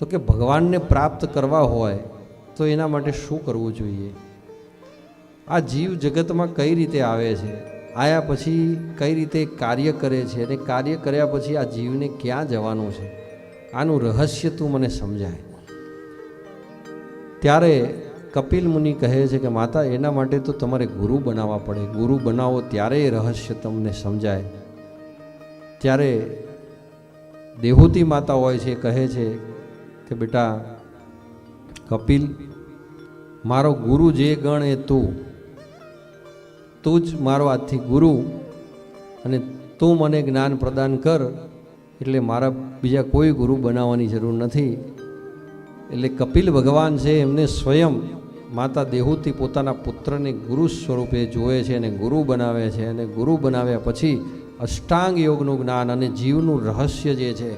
તો કે ભગવાનને પ્રાપ્ત કરવા હોય તો એના માટે શું કરવું જોઈએ? આ જીવ જગતમાં કઈ રીતે આવે છે? આયા પછી કઈ રીતે કાર્ય કરે છે અને કાર્ય કર્યા પછી આ જીવને ક્યાં જવાનું છે? આનું રહસ્ય તું મને સમજાય. ત્યારે કપિલ મુનિ કહે છે કે, માતા, એના માટે તો તમારે ગુરુ બનાવવા પડે. ગુરુ બનાવો ત્યારે એ રહસ્ય તમને સમજાય. ત્યારે દેહૂતી માતા હોય છે, કહે છે કે બેટા, કપિલ, મારો ગુરુ જે ગણ એ તું તું જ મારો આજથી ગુરુ અને તું મને જ્ઞાન પ્રદાન કર એટલે મારા બીજા કોઈ ગુરુ બનાવવાની જરૂર નથી. એટલે કપિલ ભગવાન છે એમને સ્વયં માતા દેહુથી પોતાના પુત્રને ગુરુ સ્વરૂપે જોવે છે અને ગુરુ બનાવે છે અને ગુરુ બનાવ્યા પછી અષ્ટાંગ યોગનું જ્ઞાન અને જીવનું રહસ્ય જે છે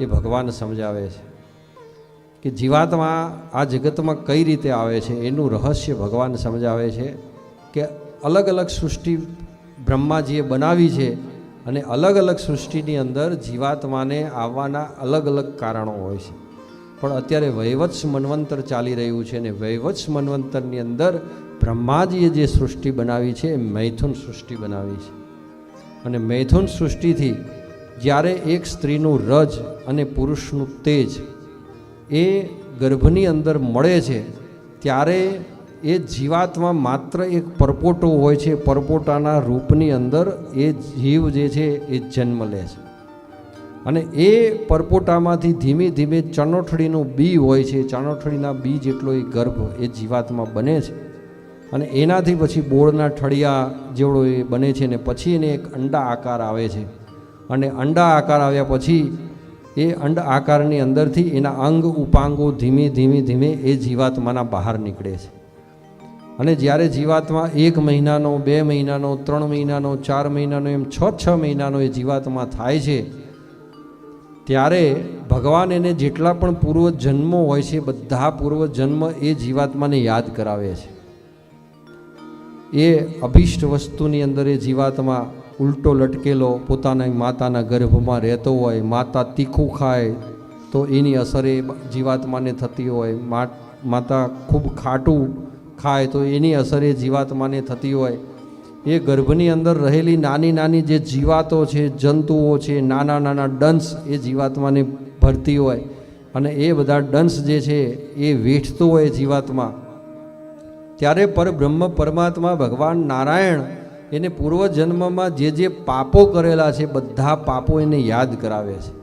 એ ભગવાન સમજાવે છે. કે જીવાત્મા આ જગતમાં કઈ રીતે આવે છે, એનું રહસ્ય ભગવાન સમજાવે છે કે અલગ અલગ સૃષ્ટિ બ્રહ્માજીએ બનાવી છે અને અલગ અલગ સૃષ્ટિની અંદર જીવાત્માને આવવાના અલગ અલગ કારણો હોય છે. પણ અત્યારે વૈવત્સ મન્વંતર ચાલી રહ્યું છે અને વૈવત્સ મન્વંતરની અંદર બ્રહ્માજીએ જે સૃષ્ટિ બનાવી છે, એ મૈથુન સૃષ્ટિ બનાવી છે. અને મૈથુન સૃષ્ટિથી જ્યારે એક સ્ત્રીનું રજ અને પુરુષનું તેજ એ ગર્ભની અંદર મળે છે, ત્યારે એ જીવાત્મા માત્ર એક પરપોટો હોય છે. પરપોટાના રૂપની અંદર એ જીવ જે છે એ જન્મ લે છે. અને એ પરપોટામાંથી ધીમે ધીમે ચણોઠડીનું બી હોય છે. ચણોઠડીના બી જેટલો એ ગર્ભ એ જીવાત્મા બને છે. અને એનાથી પછી બોળના ઠળિયા જેવડો એ બને છે ને પછી એને એક અંડા આકાર આવે છે. અને અંડા આકાર આવ્યા પછી એ અંડ આકારની અંદરથી એના અંગ, ઉપાંગો ધીમે ધીમે ધીમે એ જીવાત્માના બહાર નીકળે છે. અને જ્યારે જીવાત્મા એક મહિનાનો, બે મહિનાનો, ત્રણ મહિનાનો, ચાર મહિનાનો, એમ છ છ મહિનાનો એ જીવાત્મા થાય છે, ત્યારે ભગવાન એને જેટલા પણ પૂર્વ જન્મો હોય છે, બધા પૂર્વ જન્મ એ જીવાત્માને યાદ કરાવે છે. એ અભિષ્ટ વસ્તુની અંદર એ જીવાત્મા ઉલટો લટકેલો, પોતાના માતાના ગર્ભમાં રહેતો હોય, માતા તીખું ખાય, તો એની અસર એ જીવાત્માને થતી હોય. માતા ખૂબ ખાટું ખાય, તો એની અસર એ જીવાત્માને થતી હોય. એ ગર્ભની અંદર રહેલી નાની નાની જે જીવાતો છે, જંતુઓ છે, નાના નાના ડંસ એ જીવાત્માને ભરતી હોય. અને એ બધા ડંસ જે છે, એ વેઠતું હોય જીવાત્મા. ત્યારે પરબ્રહ્મ પરમાત્મા ભગવાન નારાયણ એને પૂર્વજન્મમાં જે જે પાપો કરેલા છે, બધા પાપો એને યાદ કરાવે છે.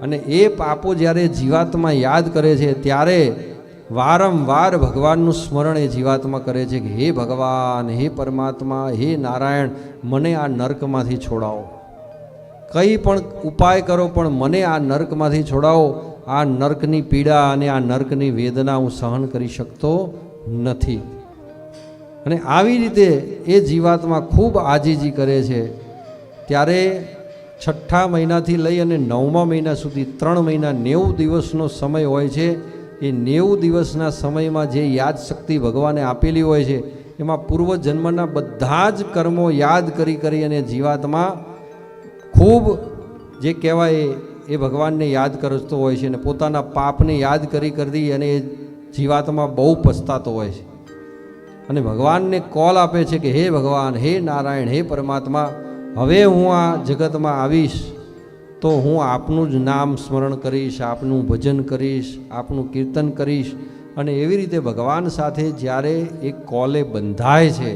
અને એ પાપો જ્યારે જીવાત્મા યાદ કરે છે, ત્યારે વારંવાર ભગવાનનું સ્મરણ એ જીવાત્મા કરે છે કે, હે ભગવાન, હે પરમાત્મા, હે નારાયણ, મને આ નર્કમાંથી છોડાવો. કંઈ પણ ઉપાય કરો, પણ મને આ નર્કમાંથી છોડાવો. આ નર્કની પીડા અને આ નર્કની વેદના હું સહન કરી શકતો નથી. અને આવી રીતે એ જીવાતમાં ખૂબ આજીજી કરે છે. ત્યારે છઠ્ઠા મહિનાથી લઈ અને નવમા મહિના સુધી ત્રણ મહિના નેવું દિવસનો સમય હોય છે. એ નેવું દિવસના સમયમાં જે યાદશક્તિ ભગવાને આપેલી હોય છે, એમાં પૂર્વજન્મના બધા જ કર્મો યાદ કરી કરી અને જીવાતમાં ખૂબ જે કહેવાય એ ભગવાનને યાદ કરતો હોય છે અને પોતાના પાપને યાદ કરી કરી અને એ જીવાતમાં બહુ પસ્તાતો હોય છે. અને ભગવાનને કોલ આપે છે કે, હે ભગવાન, હે નારાયણ, હે પરમાત્મા, હવે હું આ જગતમાં આવીશ, તો હું આપનું જ નામ સ્મરણ કરીશ, આપનું ભજન કરીશ, આપનું કીર્તન કરીશ. અને એવી રીતે ભગવાન સાથે જ્યારે એ કોલે બંધાય છે,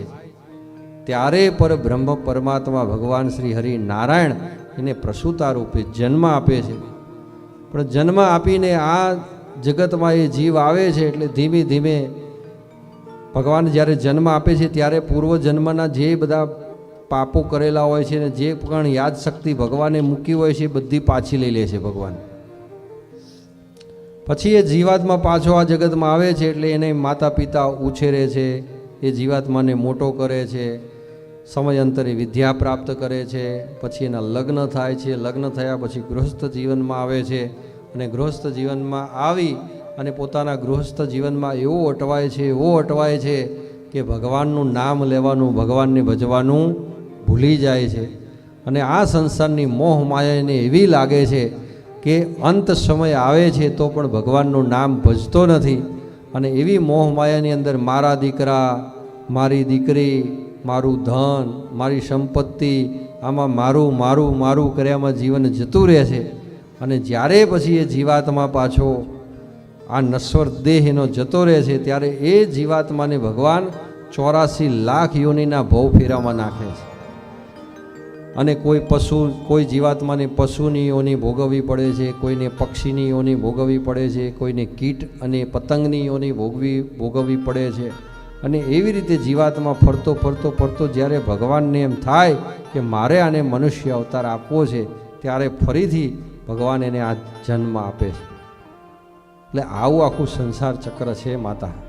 ત્યારે પર બ્રહ્મ પરમાત્મા ભગવાન શ્રી હરિ નારાયણ એને પ્રસૂતા રૂપે જન્મ આપે છે. પણ જન્મ આપીને આ જગતમાં એ જીવ આવે છે એટલે ધીમે ધીમે ભગવાન જ્યારે જન્મ આપે છે, ત્યારે પૂર્વ જન્મના જે બધા પાપો કરેલા હોય છે ને જે પણ યાદ શક્તિ ભગવાને મૂકી હોય છે બધી પાછી લઈ લે છે ભગવાન. પછી એ જીવાત્મા પાછો આ જગતમાં આવે છે, એટલે એને માતા પિતા ઉછેરે છે, એ જીવાત્માને મોટો કરે છે, સમયાંતરે વિદ્યા પ્રાપ્ત કરે છે, પછી એના લગ્ન થાય છે, લગ્ન થયા પછી ગૃહસ્થ જીવનમાં આવે છે, અને ગૃહસ્થ જીવનમાં આવી અને પોતાના ગૃહસ્થ જીવનમાં એવો અટવાય છે, એવો અટવાય છે કે ભગવાનનું નામ લેવાનું, ભગવાનને ભજવાનું ભૂલી જાય છે. અને આ સંસારની મોહ માયાને એવી લાગે છે કે અંત સમય આવે છે તો પણ ભગવાનનું નામ ભજતો નથી. અને એવી મોહ માયાની અંદર મારા દીકરા, મારી દીકરી, મારું ધન, મારી સંપત્તિ, આમાં મારું મારું મારું કર્યામાં જીવન જતું રહે છે. અને જ્યારે પછી એ જીવાત્મા પાછો આ નશ્વર દેહ એનો જતો રહે છે ત્યારે એ જીવાત્માને ભગવાન ચોરાસી લાખ યોનિના ભવ ફેરામાં નાખે છે. અને કોઈ પશુ, કોઈ જીવાત્માને પશુની યોની ભોગવવી પડે છે, કોઈને પક્ષીની યોની ભોગવવી પડે છે, કોઈને કીટ અને પતંગની યોની ભોગવી, ભોગવવી પડે છે. અને એવી રીતે જીવાત્મા ફરતો ફરતો ફરતો જ્યારે ભગવાનને એમ થાય કે મારે આને મનુષ્ય અવતાર આપવો છે, ત્યારે ફરીથી ભગવાન એને આ જન્મ આપે છે. એટલે આવું આખું સંસાર ચક્ર છે માતા.